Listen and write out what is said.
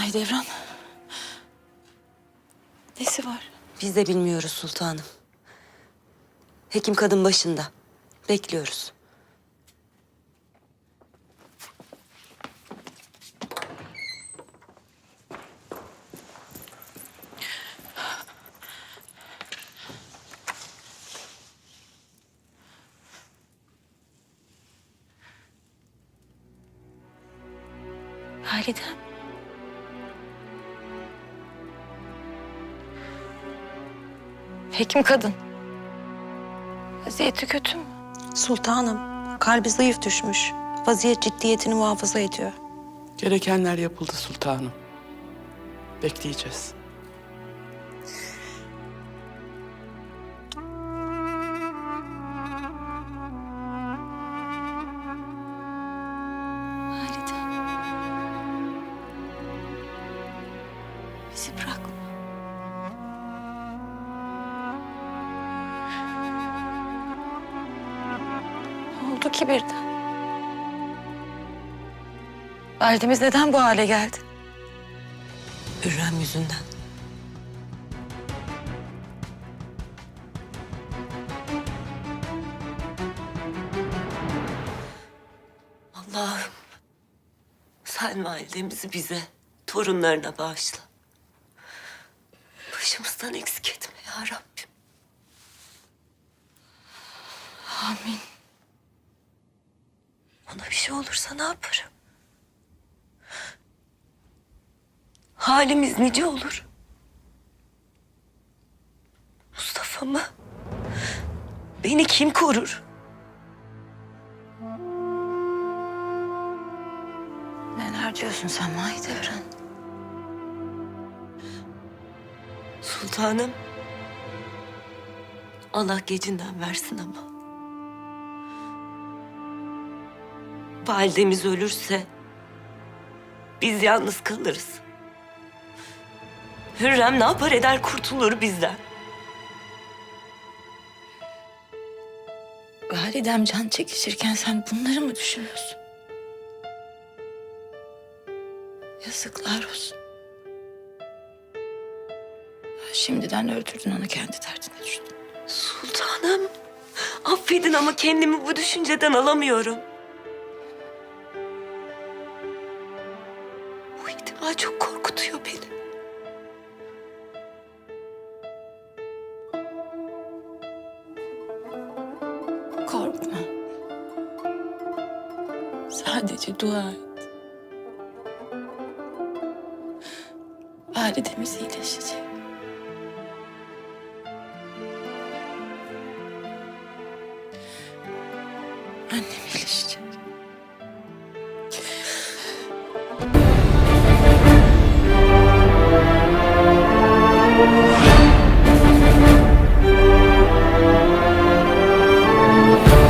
Mahidevran. Nesi var? Biz de bilmiyoruz sultanım. Hekim kadın başında. Bekliyoruz. Validem. Hekim kadın. Vaziyeti kötü mü? Sultanım, kalbi zayıf düşmüş. Vaziyet ciddiyetini muhafaza ediyor. Gerekenler yapıldı sultanım. Bekleyeceğiz. Validem. Bizi bırakma. Oldu ki birden? Validemiz neden bu hale geldi? Hürrem yüzünden. Allah'ım sen validemizi bize, torunlarına bağışla. Başımızdan eksik etme ya Rabbim. Amin. Şey olursa ne yaparım? Halimiz nice olur. Mustafa mı? Beni kim korur? Neler diyorsun sen Mahidevran? Sultanım. Allah gecinden versin ama. Validemiz ölürse biz yalnız kalırız. Hürrem ne yapar eder kurtulur bizden. Validem can çekişirken sen bunları mı düşünüyorsun? Yazıklar olsun. Şimdiden öldürdün onu kendi derdine düştün. Sultanım. Affedin ama kendimi bu düşünceden alamıyorum. Bu ihtimal çok korkutuyor beni. Korkma. Sadece dua et. Validemiz iyileşecek. Annem iyileşecek.